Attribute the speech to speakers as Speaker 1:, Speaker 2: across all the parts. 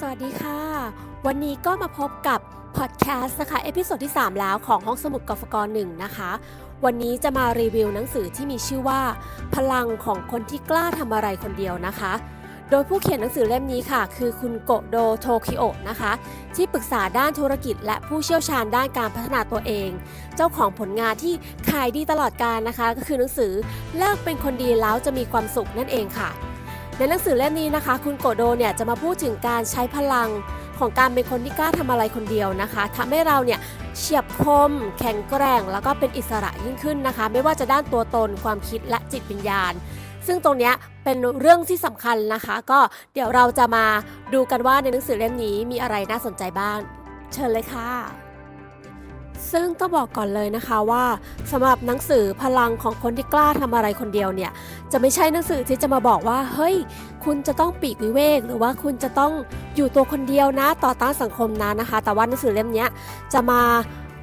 Speaker 1: สวัสดีค่ะ วันนี้ก็มาพบกับพอดแคสต์นะคะ เอพิโซดที่ 3 แล้วของห้องสมุดกฟกหนึ่งนะคะ วันนี้จะมารีวิวหนังสือที่มีชื่อว่า พลังของคนที่กล้าทำอะไรคนเดียวนะคะ โดยผู้เขียนหนังสือเล่มนี้ค่ะ คือคุณโกโดโทคิโอะนะคะ ที่ปรึกษาด้านธุรกิจ และผู้เชี่ยวชาญด้านการพัฒนาตัวเอง เจ้าของผลงานที่ขายดีตลอดกาลนะคะ ก็คือหนังสือเลิกเป็นคนดีแล้วจะมีความสุขนั่นเองค่ะ ในหนังสือเล่มนี้นะคะ คุณโกโดเนี่ยจะมาพูดถึงการใช้พลังของการเป็นคนที่กล้าทำอะไรคนเดียวนะคะทำให้เราเนี่ยเฉียบคม แข็งแกร่ง แล้วก็เป็นอิสระยิ่งขึ้นนะคะ ไม่ว่าจะด้านตัวตนความคิดและจิตวิญญาณ ซึ่งตรงนี้เป็นเรื่องที่สำคัญนะคะ ก็เดี๋ยวเราจะมาดูกันว่าในหนังสือเล่มนี้มีอะไรน่าสนใจบ้าง เชิญเลยค่ะ ซึ่งต้องบอกก่อนเลยนะคะว่าสำหรับหนังสือพลังของคนที่กล้าทำอะไรคนเดียวเนี่ย จะไม่ใช่หนังสือที่จะมาบอกว่า เฮ้ย คุณจะต้องปีกวิเวก หรือว่าคุณจะต้องอยู่ตัวคนเดียวนะ ต่อต้านสังคมนะนะคะ แต่ว่าหนังสือเล่มนี้จะมา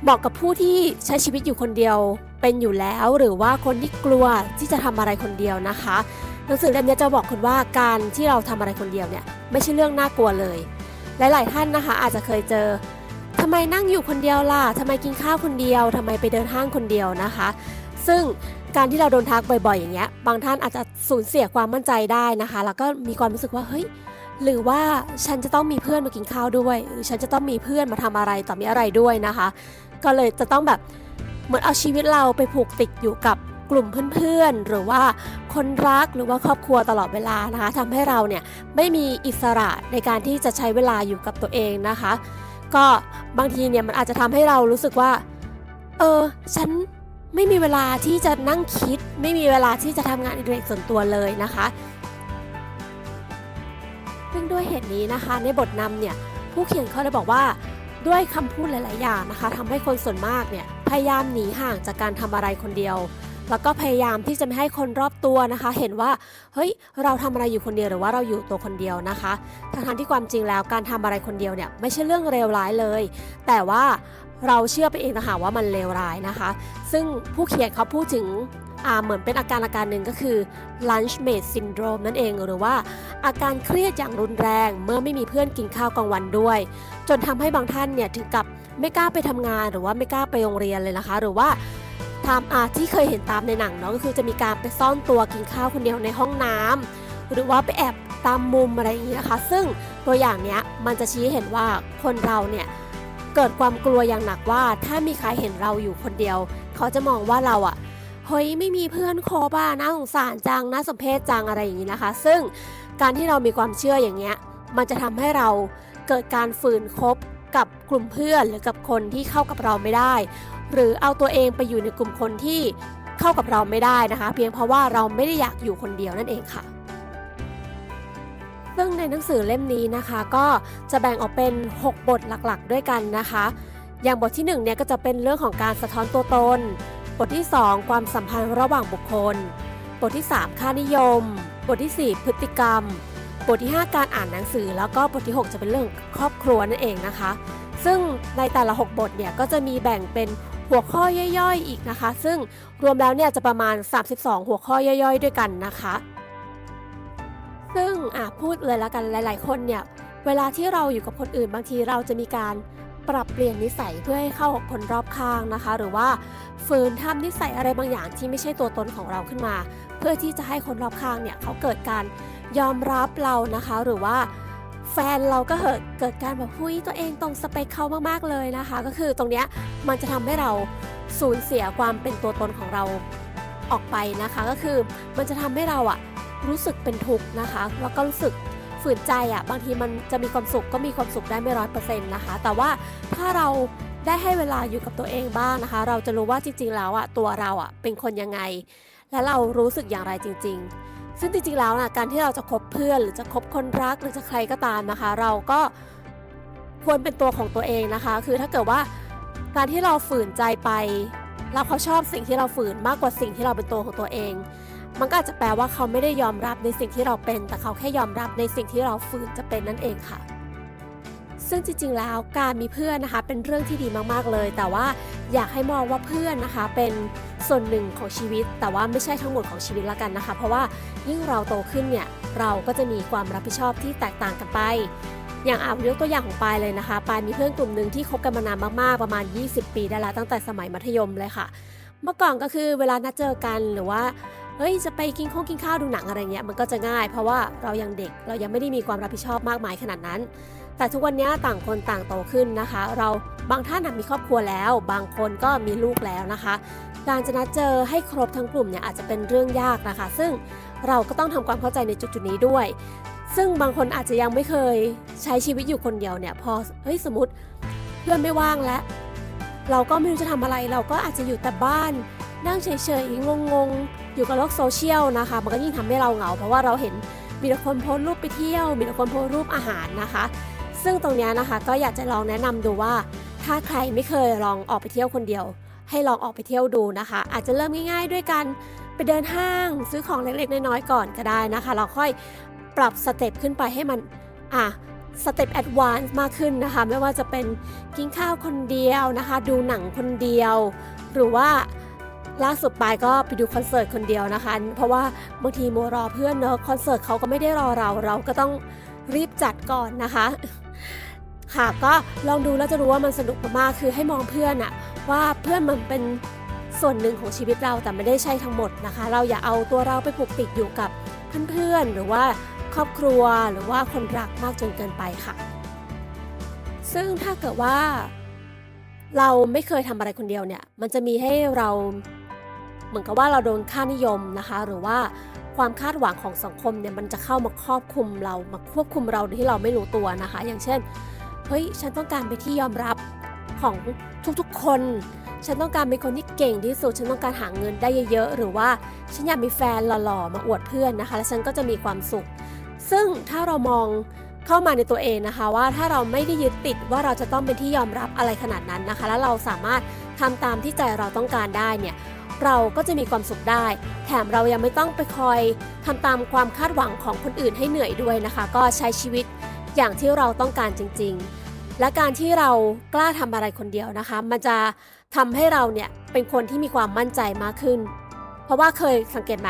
Speaker 1: บอกกับผู้ที่ใช้ชีวิตอยู่คนเดียวเป็นอยู่แล้ว หรือว่าคนที่กลัวที่จะทำอะไรคนเดียวนะคะหนังสือเล่มนี้จะบอกคุณว่าการที่เราทำอะไรคนเดียวเนี่ยไม่ใช่เรื่องน่ากลัวเลย หลาย ๆ ท่านนะคะ อาจจะเคยเจอ ทำไมนั่งอยู่คนเดียวล่ะทำไมกินข้าวคนเดียวทำไมไปเดินห้างคนเดียวนะคะ ซึ่งการที่เราโดนทักบ่อยๆ อย่างเงี้ย บางท่านอาจจะสูญเสียความมั่นใจได้นะคะ แล้วก็มีความรู้สึกว่าเฮ้ยหรือว่าฉันจะต้องมีเพื่อนมากินข้าวด้วย หรือฉันจะต้องมีเพื่อนมาทำอะไรต่อมีอะไรด้วยนะคะ ก็เลยจะต้องแบบเหมือนเอาชีวิตเราไปผูกติดอยู่กับกลุ่มเพื่อนๆ หรือว่าคนรักหรือว่าครอบครัวตลอดเวลานะคะทำให้เราเนี่ยไม่มีอิสระในการที่จะใช้เวลาอยู่กับตัวเองนะคะ ก็บางทีเนี่ยมันอาจจะทำให้เรารู้สึกว่า เออ ฉันไม่มีเวลาที่จะนั่งคิด ไม่มีเวลาที่จะทำงานอิเรกส่วนตัวเลยนะคะซึ่งด้วยเหตุนี้นะคะ ในบทนำเนี่ยผู้เขียนเขาเลยบอกว่าด้วยคำพูดหลาย ๆ อย่างนะคะทำให้คนส่วนมากเนี่ยพยายามหนีห่างจากการทำอะไรคนเดียว แล้วก็พยายามที่จะไม่ให้คนรอบตัวนะคะ เห็นว่าเฮ้ยเราทำอะไรอยู่คนเดียวหรือว่าเราอยู่ตัวคนเดียวนะคะทั้งที่ความจริงแล้วการทำอะไรคนเดียวเนี่ยไม่ใช่เรื่องเลวร้ายเลย แต่ว่าเราเชื่อไปเองนะคะว่ามันเลวร้ายนะคะ ซึ่งผู้เขียนเขาพูดถึงอ่าเหมือนเป็นอาการอาการหนึ่งก็คือ lunch mate syndrome นั่นเองหรือว่า อาการเครียดอย่างรุนแรง เมื่อไม่มีเพื่อนกินข้าวกลางวันด้วย จนทำให้บางท่านเนี่ยถึงกับไม่กล้าไปทำงานหรือว่าไม่กล้าไปโรงเรียนเลยนะคะ หรือว่า ทำอาที่เคยเห็นตามในหนังเนาะก็คือจะมีการไปซ่อนตัวกินข้าวคนเดียวในห้องน้ำหรือว่าไปแอบตามมุมอะไรอย่างนี้นะคะ ซึ่งตัวอย่างเนี้ยมันจะชี้เห็นว่าคนเราเนี่ยเกิดความกลัวอย่างหนักว่า ถ้ามีใครเห็นเราอยู่คนเดียว เขาจะมองว่าเราอะเฮ้ยไม่มีเพื่อนคบอะน่าสงสารจังน่าสมเพชจังอะไรอย่างนี้นะคะ ซึ่งการที่เรามีความเชื่ออย่างเงี้ยมันจะทำให้เราเกิดการฝืนคบ กับกลุ่มเพื่อนหรือกับคนที่เข้ากับเราไม่ได้ หรือเอาตัวเองไปอยู่ในกลุ่มคนที่เข้ากับเราไม่ได้นะคะ เพียงเพราะว่าเราไม่ได้อยากอยู่คนเดียวนั่นเองค่ะซึ่งในหนังสือเล่มนี้นะคะก็จะแบ่งออกเป็น 6 บทหลักๆ ด้วยกันนะคะ อย่างบทที่1เนี่ยก็จะเป็นเรื่องของการสะท้อนตัวตน บทที่ 2 ความสัมพันธ์ระหว่างบุคคล บทที่ 3 ค่านิยม บทที่ 4 พฤติกรรม บทที่ 5 การอ่านหนังสือแล้วก็บทที่ 6 จะเป็นเรื่องครอบครัวนั่นเองนะคะ ซึ่งในแต่ละ 6 บทเนี่ยก็จะมีแบ่งเป็นหัวข้อย่อยๆ อีกนะคะ ซึ่งรวมแล้วเนี่ยจะประมาณ 32 หัวข้อย่อยๆ ด้วยกันนะคะ ซึ่งอะพูดเลยละกันหลาย ๆ คนเนี่ยเวลาที่เราอยู่กับคนอื่นบางทีเราจะมีการปรับเปลี่ยนนิสัยเพื่อให้เข้ากับคนรอบข้างนะคะ หรือว่าฝืนทำนิสัยอะไรบางอย่างที่ไม่ใช่ตัวตนของเราขึ้นมา เพื่อที่จะให้คนรอบข้างเนี่ยเขาเกิดการ ยอมรับเรานะคะ หรือว่าแฟนเราก็เกิดเกิดการแบบหุ้ยตัวเองตรงสเปคเขามากๆเลยนะคะ ก็คือตรงเนี้ยมันจะทำให้เราสูญเสียความเป็นตัวตนของเราออกไปนะคะ ก็คือมันจะทำให้เราอะรู้สึกเป็นทุกข์นะคะ แล้วก็รู้สึกฝืนใจอะบางทีมันจะมีความสุขก็มีความสุขได้ไม่ร้อยเปอร์เซ็นต์นะคะ แต่ว่าถ้าเราได้ให้เวลาอยู่กับตัวเองบ้างนะคะ เราจะรู้ว่าจริงๆแล้วอะตัวเราอะเป็นคนยังไง และเรารู้สึกอย่างไรจริง ๆ ซึ่งจริงๆแล้วนะการที่เราจะคบเพื่อนหรือจะคบคนรักหรือจะใครก็ตามนะคะ เราก็ควรเป็นตัวของตัวเองนะคะ คือถ้าเกิดว่าการที่เราฝืนใจไปแล้วเขาชอบสิ่งที่เราฝืนมากกว่าสิ่งที่เราเป็นตัวของตัวเอง มันก็อาจจะแปลว่าเขาไม่ได้ยอมรับในสิ่งที่เราเป็น แต่เขาแค่ยอมรับในสิ่งที่เราฝืนจะเป็นนั่นเองค่ะ ซึ่งจริงๆแล้วการมีเพื่อนนะคะเป็นเรื่องที่ดีมากๆเลย แต่ว่าอยากให้มองว่าเพื่อนนะคะเป็นส่วนหนึ่งของชีวิต แต่ว่าไม่ใช่ทั้งหมดของชีวิตละกันนะคะ เพราะว่ายิ่งเราโตขึ้นเนี่ยเราก็จะมีความรับผิดชอบที่แตกต่างกันไป อย่างอ่ายกตัวอย่างของปายเลยนะคะปายมีเพื่อนกลุ่มหนึ่งที่คบกันมานานมากๆประมาณ 20 ปีได้แล้วตั้งแต่สมัยมัธยมเลยค่ะ เมื่อก่อนก็คือเวลานัดเจอกันหรือว่าเฮ้ยจะไปกินข้าวกินข้าวดูหนังอะไรเงี้ยมันก็จะง่าย เพราะว่าเรายังเด็กเรายังไม่ได้มีความรับผิดชอบมากมายขนาดนั้น แต่ทุกวันนี้ต่างคนต่างโตขึ้นนะคะ เราบางท่านมีครอบครัวแล้ว บางคนก็มีลูกแล้วนะคะ การจะนัดเจอให้ครบทั้งกลุ่มเนี่ยอาจจะเป็นเรื่องยากนะคะ ซึ่งเราก็ต้องทำความเข้าใจในจุดๆนี้ด้วย ซึ่งบางคนอาจจะยังไม่เคยใช้ชีวิตอยู่คนเดียวเนี่ยพอเฮ้ยสมมติเพื่อนไม่ว่างแล้วเราก็ไม่รู้จะทำอะไร เราก็อาจจะอยู่แต่บ้าน นั่งเฉยๆงงๆ อยู่กับโลกโซเชียลนะคะ มันก็ยิ่งทำให้เราเหงา เพราะว่าเราเห็นมีแต่คนโพสรูปไปเที่ยว มีแต่คนโพสรูปอาหารนะคะ ซึ่งตรงนี้นะคะก็อยากจะลองแนะนำดูว่า ถ้าใครไม่เคยลองออกไปเที่ยวคนเดียว ให้ลองออกไปเที่ยวดูนะคะ อาจจะเริ่มง่ายๆ ด้วยกันไปเดินห้างซื้อของเล็กๆ น้อยๆก่อนก็ได้นะคะ เราค่อยปรับสเต็ปขึ้นไปให้มันอะสเต็ปแอดวานซ์มากขึ้นนะคะ ไม่ว่าจะเป็นกินข้าวคนเดียวนะคะ ดูหนังคนเดียว หรือว่าล่าสุดปายก็ไปดูคอนเสิร์ตคนเดียวนะคะ เพราะว่าบางทีโมรอเพื่อนเนอะคอนเสิร์ตเขาก็ไม่ได้รอเราเราก็ต้องรีบจัดก่อนนะคะ ค่ะ ก็ลองดูแล้วจะรู้ว่ามันสนุกมากๆคือให้มองเพื่อนอะว่าเพื่อนมันเป็นส่วนหนึ่งของชีวิตเราแต่ไม่ได้ใช่ทั้งหมดนะคะ เราอย่าเอาตัวเราไปผูกติดอยู่กับเพื่อนๆหรือว่าครอบครัวหรือว่าคนรักมากจนเกินไปค่ะ ซึ่งถ้าเกิดว่า เราไม่เคยทำอะไรคนเดียวเนี่ย มันจะมีให้เราเหมือนกับว่าเราโดนค่านิยมนะคะ หรือว่าความคาดหวังของสังคมเนี่ยมันจะเข้ามาครอบคลุมเรามาควบคุมเราโดยที่เราไม่รู้ตัวนะคะ อย่างเช่น เฮ้ย ฉันต้องการไปที่ยอมรับของทุกๆคน ฉันต้องการเป็นคนที่เก่งที่สุด ฉันต้องการหาเงินได้เยอะๆ หรือว่าฉันอยากมีแฟนหล่อๆ มาอวดเพื่อนนะคะ แล้วฉันก็จะมีความสุข ซึ่งถ้าเรามองเข้ามาในตัวเองนะคะว่าถ้าเราไม่ได้ยึดติดว่าเราจะต้องเป็นที่ยอมรับอะไรขนาดนั้นนะคะ แล้วเราสามารถทำตามที่ใจเราต้องการได้เนี่ยเราก็จะมีความสุขได้ แถมเรายังไม่ต้องไปคอยทำตามความคาดหวังของคนอื่นให้เหนื่อยด้วยนะคะ ก็ใช้ชีวิต อย่างที่เราต้องการจริง ๆ และการที่เรากล้าทำอะไรคนเดียวนะคะ มันจะทำให้เราเนี่ยเป็นคนที่มีความมั่นใจมากขึ้น เพราะว่าเคยสังเกตไหม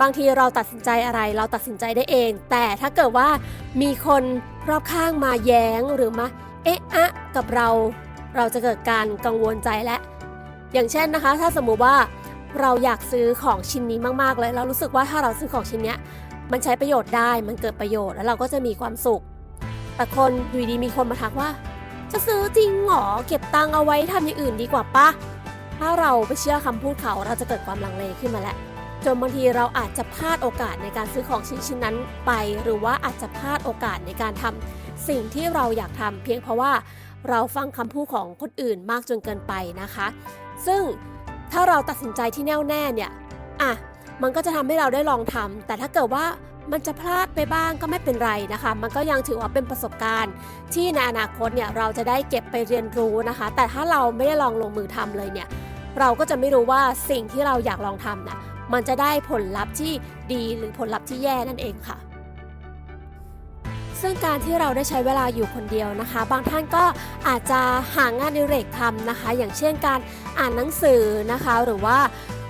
Speaker 1: บางทีเราตัดสินใจอะไรเราตัดสินใจได้เอง แต่ถ้าเกิดว่ามีคนรอบข้างมาแย้งหรือมาเอ๊ะอะกับเรา เราจะเกิดการกังวลใจและ อย่างเช่นนะคะ ถ้าสมมุติว่าเราอยากซื้อของชิ้นนี้มากๆเลย เรารู้สึกว่าถ้าเราซื้อของชิ้นเนี้ยมันใช้ประโยชน์ได้มันเกิดประโยชน์แล้วเราก็จะมีความสุข แต่คนอยู่ดีมีคนมาทักว่า จะซื้อจริงเหรอเก็บตังค์เอาไว้ทำอย่างอื่นดีกว่าปะถ้าเราไปเชื่อคำพูดเขาเราจะเกิดความลังเลขึ้นมาแหล้วจนบางทีเราอาจจะพลาดโอกาสในการซื้อของชิ้นชิ้นนั้นไป หรือว่าอาจจะพลาดโอกาสในการทำสิ่งที่เราอยากทำเพียงเพราะว่าเราฟังคำพูดของคนอื่นมากจนเกินไปนะคะ ซึ่งถ้าเราตัดสินใจที่แน่วแน่เนี่ยอะมันก็จะทำให้เราได้ลองทำแต่ถ้าเกิดว่า มันจะพลาดไปบ้างก็ไม่เป็นไรนะคะ มันก็ยังถือว่าเป็นประสบการณ์ ที่ในอนาคตเนี่ยเราจะได้เก็บไปเรียนรู้นะคะ แต่ถ้าเราไม่ได้ลองลงมือทำเลยเนี่ย เราก็จะไม่รู้ว่าสิ่งที่เราอยากลองทำนะมันจะได้ผลลัพธ์ที่ดีหรือผลลัพธ์ที่แย่นั่นเองค่ะ ซึ่งการที่เราได้ใช้เวลาอยู่คนเดียวนะคะ บางท่านก็อาจจะหางานอดิเรกทำนะคะ อย่างเช่นการอ่านหนังสือนะคะ หรือว่า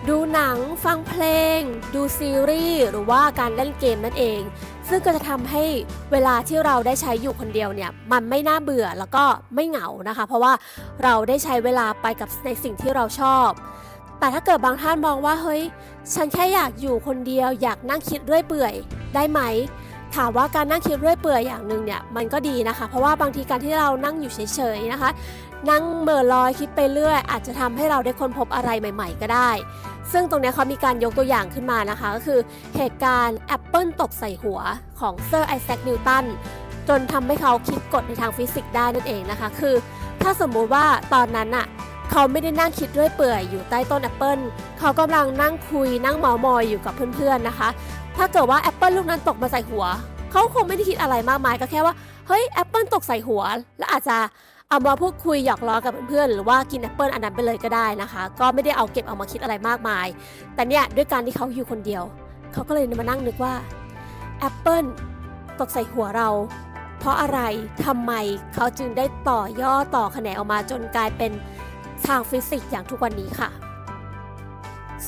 Speaker 1: ดูหนัง ฟังเพลง ดูซีรีส์ หรือว่าการเล่นเกมนั่นเอง ซึ่งก็จะทำให้เวลาที่เราได้ใช้อยู่คนเดียวเนี่ย มันไม่น่าเบื่อแล้วก็ไม่เหงานะคะ เพราะว่าเราได้ใช้เวลาไปกับในสิ่งที่เราชอบ แต่ถ้าเกิดบางท่านมองว่าเฮ้ย ฉันแค่อยากอยู่คนเดียว อยากนั่งคิดเรื่อยเปื่อยได้ไหมถามว่าการนั่งคิดเรื่อยเปื่อยอย่างหนึ่งเนี่ยมันก็ดีนะคะ เพราะว่าบางทีการที่เรานั่งอยู่เฉยๆนะคะ นั่งเหม่อลอยคิดไปเรื่อย อาจจะทำให้เราได้ค้นพบอะไรใหม่ ๆ ก็ได้ ซึ่งตรงนี้เขามีการยกตัวอย่างขึ้นมานะคะ ก็คือเหตุการณ์แอปเปิลตกใส่หัวของเซอร์ไอแซคนิวตันจนทำให้เขาคิดกฎในทางฟิสิกส์ได้นั่นเองนะคะ คือ ถ้าสมมุติว่าตอนนั้นอะเขาไม่ได้นั่งคิดเรื่อยเปื่อยอยู่ใต้ต้นแอปเปิลเขากำลังนั่งคุยนั่งเมามอยอยู่กับเพื่อนๆนะคะ ถ้าเกิดว่าแอปเปิลลูกนั้นตกมาใส่หัว เขาคงไม่ได้คิดอะไรมากมายก็แค่ว่า เฮ้ยแอปเปิลตกใส่หัว แล้วอาจจะ เอามาพูดคุยหยอกล้อกับเพื่อนๆหรือว่ากินแอปเปิลอันนั้นไปเลยก็ได้นะคะ ก็ไม่ได้เอาเก็บเอามาคิดอะไรมากมาย แต่เนี่ยด้วยการที่เขาอยู่คนเดียว เขาก็เลยมานั่งนึกว่าแอปเปิลตกใส่หัวเรา เพราะอะไรทำไมเขาจึงได้ต่อย่อต่อแขนงออกมาจนกลายเป็นทางฟิสิกส์อย่างทุกวันนี้ค่ะ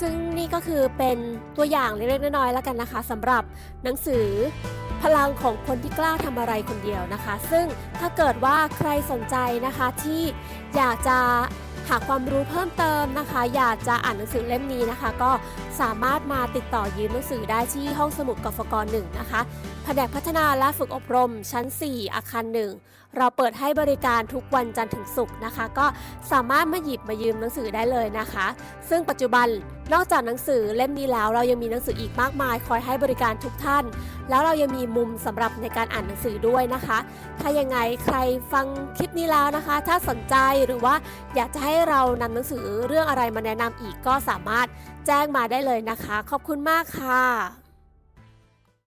Speaker 1: ซึ่งนี่ก็คือเป็นตัวอย่างเล็กๆน้อยๆแล้วกันนะคะสำหรับหนังสือ พลังของคนที่กล้าทำอะไรคนเดียวนะคะ ซึ่งถ้าเกิดว่าใครสนใจนะคะที่อยากจะหาความรู้เพิ่มเติมนะคะ อยากจะอ่านหนังสือเล่มนี้นะคะ ก็สามารถมาติดต่อยืมหนังสือได้ที่ห้องสมุดกฟกหนึ่งนะคะแผนกพัฒนาและฝึกอบรมชั้น 4 อาคารหนึ่งเราเปิดให้บริการทุกวันจันทร์ถึงศุกร์นะคะ ก็สามารถมาหยิบมายืมหนังสือได้เลยนะคะ ซึ่งปัจจุบัน นอกจากหนังสือเล่มนี้แล้วเรายังมีหนังสืออีกมากมาย คอยให้บริการทุกท่าน แล้วเรายังมีมุมสำหรับในการอ่านหนังสือด้วยนะคะ ถ้ายังไงใครฟังคลิปนี้แล้วนะคะ ถ้าสนใจหรือว่าอยากจะให้เรานำหนังสือเรื่องอะไรมาแนะนำอีกก็สามารถแจ้งมาได้เลยนะคะ ขอบคุณมากค่ะ